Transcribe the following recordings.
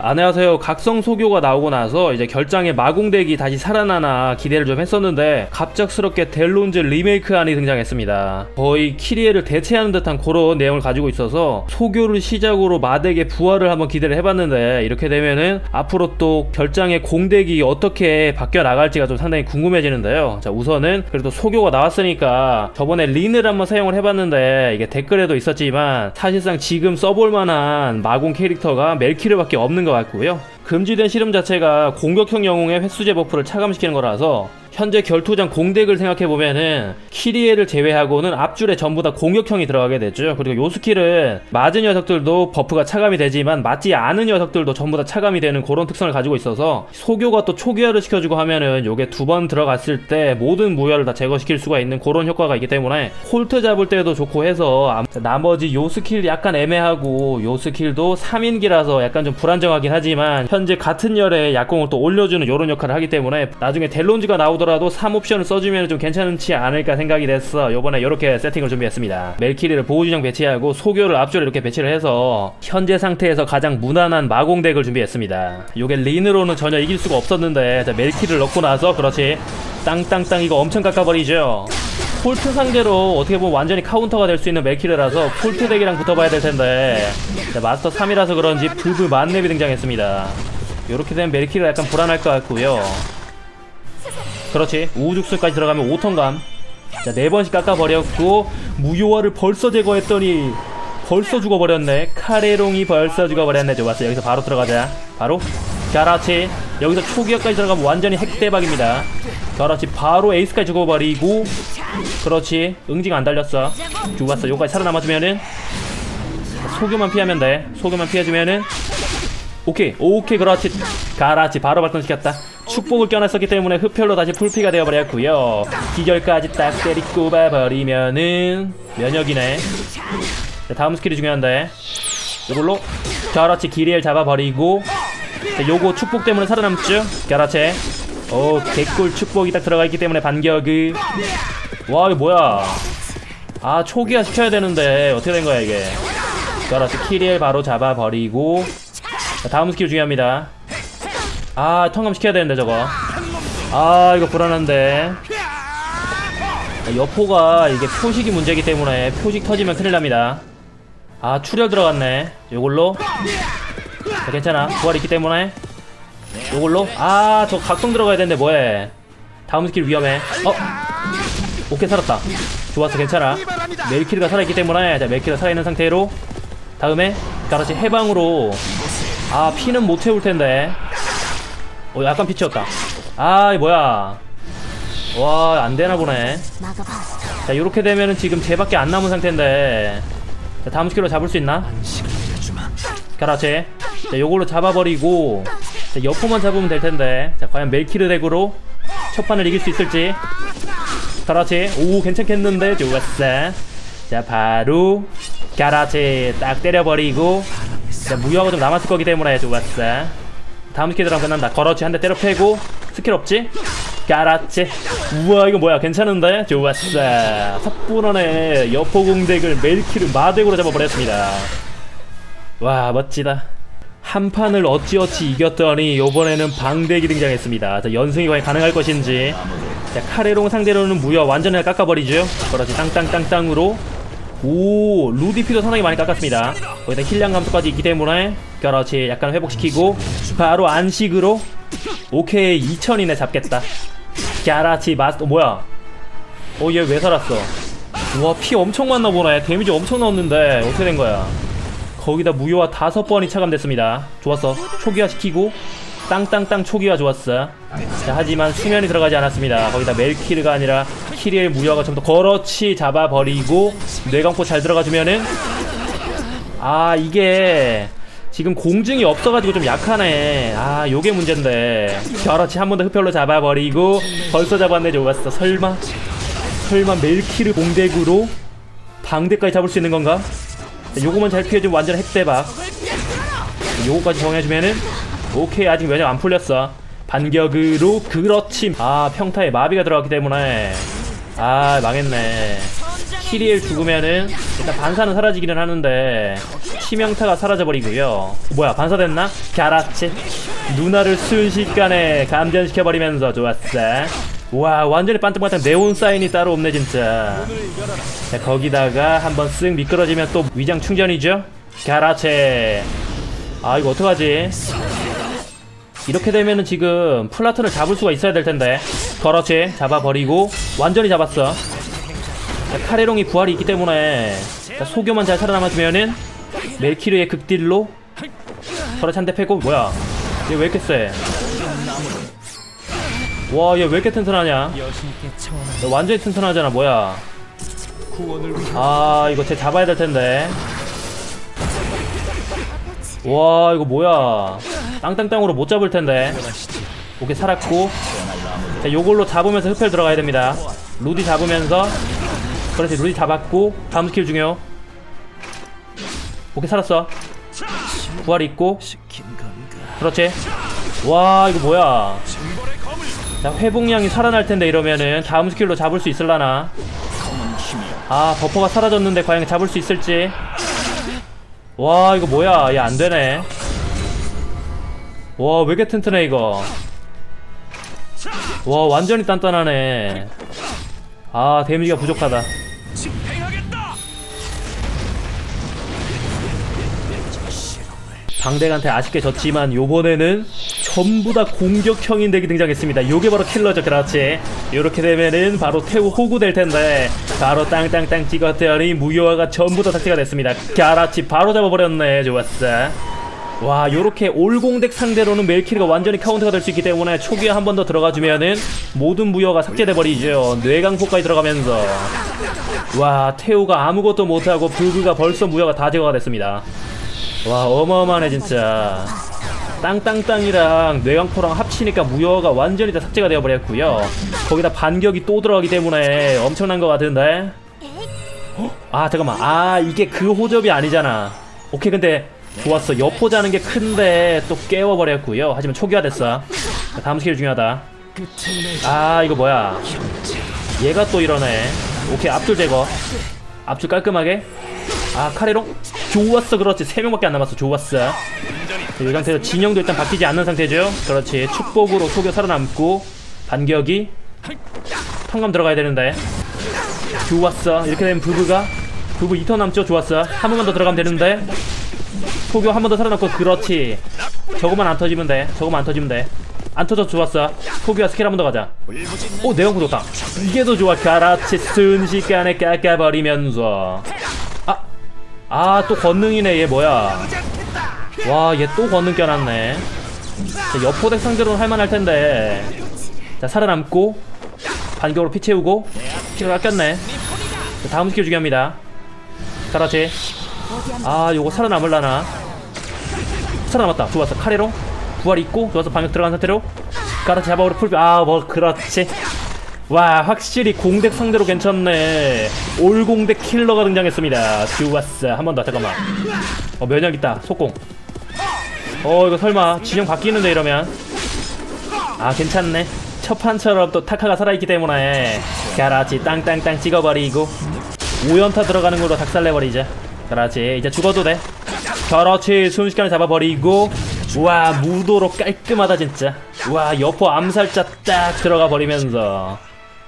안녕하세요. 각성 소교가 나오고 나서 이제 결장의 마공덱이 다시 살아나나 기대를 좀 했었는데 갑작스럽게 델론즈 리메이크안이 등장했습니다. 거의 키리에를 대체하는 듯한 그런 내용을 가지고 있어서 소교를 시작으로 마덱의 부활을 한번 기대를 해봤는데 이렇게 되면은 앞으로 또 결장의 공덱이 어떻게 바뀌어 나갈지가 좀 상당히 궁금해지는데요. 자 우선은 그래도 소교가 나왔으니까 저번에 린을 한번 사용을 해봤는데 이게 댓글에도 있었지만 사실상 지금 써볼 만한 마공 캐릭터가 멜키르밖에 없는 것 같고요. 금지된 실험 자체가 공격형 영웅의 횟수제 버프를 차감시키는 거라서 현재 결투장 공덱을 생각해보면은 키리에를 제외하고는 앞줄에 전부 다 공격형이 들어가게 되죠. 그리고 요 스킬은 맞은 녀석들도 버프가 차감이 되지만 맞지 않은 녀석들도 전부 다 차감이 되는 그런 특성을 가지고 있어서 소교가 또 초기화를 시켜주고 하면은 요게 두 번 들어갔을 때 모든 무효를 다 제거시킬 수가 있는 그런 효과가 있기 때문에 홀트 잡을 때도 좋고 해서 암- 나머지 요 스킬 약간 애매하고 요 스킬도 3인기라서 약간 좀 불안정하긴 하지만 현재 같은 열에 약공을 또 올려주는 요런 역할을 하기 때문에 나중에 델론즈가 나오더라도 3옵션을 써주면 좀 괜찮지 않을까 생각이 됐어. 요번에 요렇게 세팅을 준비했습니다. 멜키리를 보호준영 배치하고 소교를 앞줄에 이렇게 배치를 해서 현재 상태에서 가장 무난한 마공덱을 준비했습니다. 요게 린으로는 전혀 이길 수가 없었는데 자, 멜키를 넣고 나서 그렇지. 땅땅땅 이거 엄청 깎아버리죠 폴트 상대로 어떻게 보면 완전히 카운터가 될 수 있는 멜키르라서 폴트 덱이랑 붙어봐야 될 텐데. 자, 마스터 3이라서 그런지 불브 만렙이 등장했습니다. 이렇게 되면 멜키르 약간 불안할 것 같고요. 그렇지. 우후죽순까지 들어가면 5턴감. 자 4번씩 깎아버렸고 무효화를 벌써 제거했더니 벌써 죽어버렸네. 카레롱이 벌써 죽어버렸네. 좋았어 여기서 바로 들어가자. 바로. 가라치 여기서 초기화까지 들어가면 완전히 핵대박입니다. 그렇지. 바로 에이스까지 죽어버리고 그렇지. 응징 안 달렸어. 죽었어. 요까지 살아남아주면은. 소교만 피하면 돼. 소교만 피해주면은. 오케이. 오케이. 그렇지. 가라치 바로 발동시켰다. 축복을 껴놨었기 때문에 흡혈로 다시 풀피가 되어버렸고요. 기절까지 딱 때리 꼽아버리면은 면역이네. 자, 다음 스킬이 중요한데. 이걸로. 그렇지. 기리엘 잡아버리고. 자, 요거 축복 때문에 살아남죠? 그렇지. 오 개꿀 축복이 딱 들어가 있기 때문에 반격을 와 이거 뭐야? 아 초기화 시켜야 되는데 어떻게 된 거야 이게? 그렇지 키리엘 바로 잡아버리고. 자, 다음 스킬 중요합니다. 아 통감 시켜야 되는데 저거. 아 이거 불안한데. 자, 여포가 이게 표식이 문제이기 때문에 표식 터지면 큰일 납니다. 아 출혈 들어갔네. 요걸로. 자, 괜찮아. 부활 있기 때문에. 요걸로. 아 저 각성 들어가야 되는데 뭐해? 다음 스킬 위험해. 어 오케이 살았다. 좋았어 괜찮아. 멜키르가 살아있기 때문에 자 멜키르가 살아있는 상태로. 다음에 그렇지 해방으로. 아 피는 못 채울 텐데. 어 약간 피치였다. 아이 뭐야. 와 안되나 보네. 막아봐. 자 이렇게 되면은 지금 쟤밖에 안 남은 상태인데. 자 다음 스킬로 잡을 수 있나? 그렇지 자 요걸로 잡아버리고 자 여포만 잡으면 될 텐데. 자 과연 멜키르 덱으로 첫 판을 이길 수 있을지 그렇지 오 괜찮겠는데? 좋았어 자 바로 그렇지 딱 때려버리고 자 무효가 좀 남았을 거기 때문에 좋았어 다음 스킬 들어가면 끝난다 그렇지 한 대 때려 패고 스킬 없지? 까라치. 우와 이거 뭐야? 괜찮은데? 좋았어 석분원의 여포공덱을 멜키르 마덱으로 잡아버렸습니다. 와 멋지다. 한 판을 어찌어찌 이겼더니 요번에는 방덱이 등장했습니다. 자 연승이 과연 가능할 것인지 자 카레롱 상대로는 무효 완전히 깎아버리죠. 그렇지 땅땅땅땅으로. 오 루디피도 상당히 많이 깎았습니다. 거기다 힐량 감소까지 있기 때문에 그렇지 약간 회복시키고 바로 안식으로. 오케이 2000이네 잡겠다. 갸라치 마스터 뭐야? 어 얘 왜 살았어? 우와 피 엄청 많나 보네. 데미지 엄청 넣었는데 어떻게 된 거야? 거기다 무효화 다섯 번이 차감됐습니다. 좋았어. 초기화 시키고 땅땅땅 초기화 좋았어. 자 하지만 수면이 들어가지 않았습니다. 거기다 멜키르가 아니라 키리엘 무효화가 좀더 그렇지 잡아버리고 뇌광포 잘 들어가주면은 아 이게 지금 공증이 없어가지고 좀 약하네. 아 요게 문제인데. 그렇지 한번 더 흡혈로 잡아버리고 벌써 잡았네 좋았어. 설마 설마 멜키르 공덱으로 방대까지 잡을 수 있는 건가? 자, 요거만 잘 피해주면 완전 핵대박. 요거까지 정해주면은 오케이 아직 면역 안 풀렸어. 반격으로 그렇지. 아 평타에 마비가 들어갔기 때문에. 아 망했네. 키리엘 죽으면은 일단 반사는 사라지기는 하는데 치명타가 사라져버리고요. 뭐야 반사됐나? 갸라치. 누나를 순식간에 감전시켜버리면서 좋았어. 와 완전히 반짝반짝 네온 사인이 따로 없네 진짜. 자 거기다가 한번 쓱 미끄러지면 또 위장 충전이죠? 갸라체. 아 이거 어떡하지 이렇게 되면은 지금 플라톤을 잡을 수가 있어야 될 텐데. 그렇지 잡아버리고 완전히 잡았어. 자, 카레롱이 부활이 있기 때문에 자, 소교만 잘 살아남아주면은 멜키르의 극딜로 그렇지 한대 패고 뭐야? 얘 왜 이렇게 세? 와얘 왜 이렇게 튼튼하냐? 완전히 튼튼하잖아 뭐야? 아 이거 쟤 잡아야 될 텐데. 와 이거 뭐야 땅땅땅으로 못 잡을 텐데. 오케이 살았고. 자 요걸로 잡으면서 흡혈 들어가야 됩니다. 루디 잡으면서. 그렇지 루디 잡았고. 다음 스킬 중요. 오케이 살았어. 부활 있고? 그렇지. 와 이거 뭐야? 자 회복량이 살아날 텐데 이러면은. 다음 스킬로 잡을 수 있을라나. 아 버퍼가 사라졌는데 과연 잡을 수 있을지. 와 이거 뭐야? 얘 안되네 와 왜 이렇게 튼튼해 이거? 와 완전히 단단하네. 아 데미지가 부족하다. 방대한테 아쉽게 졌지만 요번에는 전부 다 공격형 인 덱이 등장했습니다. 요게 바로 킬러죠 그렇지? 요렇게 되면은 바로 태우 호구 될 텐데 바로 땅땅땅 찍었더니 무효화가 전부 다 삭제가 됐습니다. 가라치 바로 잡아버렸네. 좋았어 와 요렇게 올공덱 상대로는 멜키리가 완전히 카운터가 될 수 있기 때문에 초기에 한 번 더 들어가주면은 모든 무효가 삭제돼 버리죠. 뇌강포까지 들어가면서. 와 태우가 아무것도 못하고 불그가 벌써 무효가 다 제거가 됐습니다. 와 어마어마하네 진짜. 땅땅땅이랑 뇌강포랑 합치니까 무효가 완전히 다 삭제가 되어버렸고요. 거기다 반격이 또 들어가기 때문에 엄청난 것 같은데? 어? 아 잠깐만. 아 이게 그 호접이 아니잖아. 오케이 근데 좋았어. 여포 자는 게 큰데 또 깨워버렸고요. 하지만 초기화됐어. 자, 다음 스킬 중요하다. 아 이거 뭐야? 얘가 또 이러네. 오케이 앞줄 제거. 앞줄 깔끔하게. 아 카레롱 좋았어. 그렇지. 세 명밖에 안 남았어. 좋았어. 자, 이 상태에서 진영도 일단 바뀌지 않는 상태죠? 그렇지. 축복으로 속여 살아남고 반격이 턴감 들어가야 되는데. 좋았어. 이렇게 되면 부부가 부부 2턴 남죠? 좋았어. 한 번만 더 들어가면 되는데 소교 한 번 더 살아남고 그렇지. 저거만 안 터지면 돼. 저거만 안 터지면 돼안 터져도 좋았어. 소교와 스킬 한 번 더 가자. 오 내용구 좋다. 이게 더 좋아. 가라치 순식간에 깎아버리면서. 아 아 또 권능이네 얘 뭐야. 와 얘 또 권능 껴놨네. 자, 여포덱 상대로는 할만할 텐데. 자 살아남고 반격으로 피 채우고 피가 깎였네. 자, 다음 스킬 중요합니다. 가라치. 아 요거 살아남을라나 살아남았다. 좋았어 카레로 부활 있고 좋았어 방역 들어간 상태로. 가라치 잡아오려 풀비 아뭐 그렇지. 와 확실히 공덱 상대로 괜찮네. 올공덱 킬러가 등장했습니다. 좋았어 한 번 더 잠깐만. 어 면역 있다. 속공. 어 이거 설마 진영 바뀌는데 이러면? 아 괜찮네. 첫 판처럼 또 타카가 살아있기 때문에. 가라치 땅땅땅 찍어버리고. 5연타 들어가는 걸로 닭살내버리자. 그렇지 이제 죽어도 돼 그렇지 순식간에 잡아버리고 와 무도로 깔끔하다 진짜. 와 여포 암살자 딱 들어가 버리면서.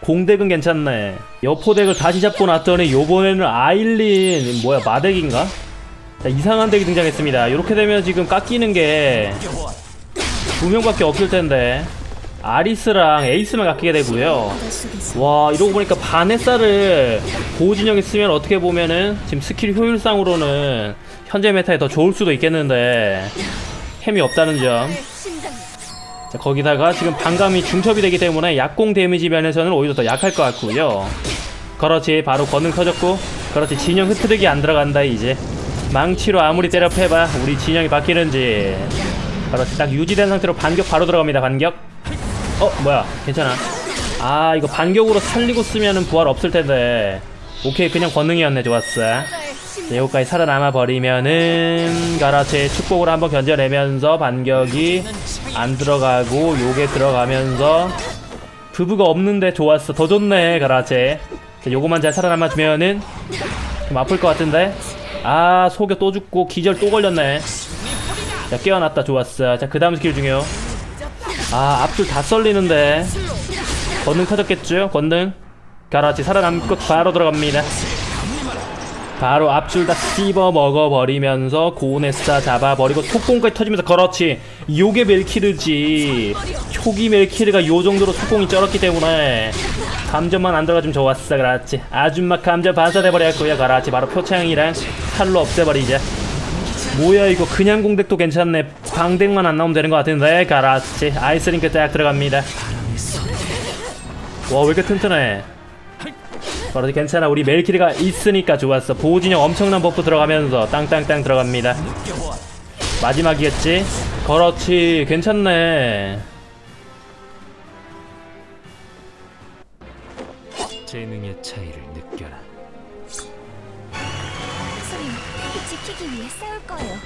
공덱은 괜찮네. 여포덱을 다시 잡고 났더니 요번에는 아일린 뭐야 마덱인가? 자, 이상한 덱이 등장했습니다. 이렇게 되면 지금 깎이는 게 두 명밖에 없을 텐데 아리스랑 에이스만 깎이게 되고요. 와 이러고 보니까 바네사를 고진영이 쓰면 어떻게 보면은 지금 스킬 효율상으로는 현재 메타에 더 좋을 수도 있겠는데 햄이 없다는 점. 자, 거기다가 지금 반감이 중첩이 되기 때문에 약공 데미지 면에서는 오히려 더 약할 것 같고요. 그렇지 바로 권능 터졌고 그렇지 진영 흐트르기 안 들어간다 이제. 망치로 아무리 때려 패봐 우리 진영이 바뀌는지. 그렇지 딱 유지된 상태로 반격 바로 들어갑니다 반격 어 뭐야? 괜찮아. 아 이거 반격으로 살리고 쓰면은 부활 없을 텐데. 오케이 그냥 권능이었네. 좋았어. 자, 여기까지 살아남아 버리면은 가라체 축복으로 한번 견뎌내면서 반격이 안 들어가고 요게 들어가면서 부부가 없는데 좋았어. 더 좋네 가라체. 자, 요거만 잘 살아남아 주면은 좀 아플 것 같은데? 아 속여 또 죽고 기절 또 걸렸네. 자 깨어났다. 좋았어. 자그 다음 스킬 중요 아 앞줄 다 썰리는데. 권능 터졌겠죠? 권능? 가라치 살아남고 바로 들어갑니다. 바로 앞줄 다 씹어 먹어버리면서 고네스타 잡아버리고 속공까지 터지면서 그렇지. 요게 멜키르지. 초기 멜키르가 요 정도로 속공이 쩔었기 때문에 감전만 안 들어가주면 좋았어 그렇지. 아줌마 감전 반사돼버렸고요 그렇지. 바로 표창이랑 칼로 없애버리자 뭐야 이거. 그냥 공덱도 괜찮네. 방덱만 안 나오면 되는 것 같은데. 그렇지. 아이스링크 딱 들어갑니다. 와 왜 이렇게 튼튼해? 그렇지 괜찮아. 우리 멜키리가 있으니까 좋았어. 보호진영 엄청난 버프 들어가면서 땅땅땅 들어갑니다. 마지막이겠지? 그렇지. 괜찮네. 재능의 차이를 지키기 위해 싸울 거예요.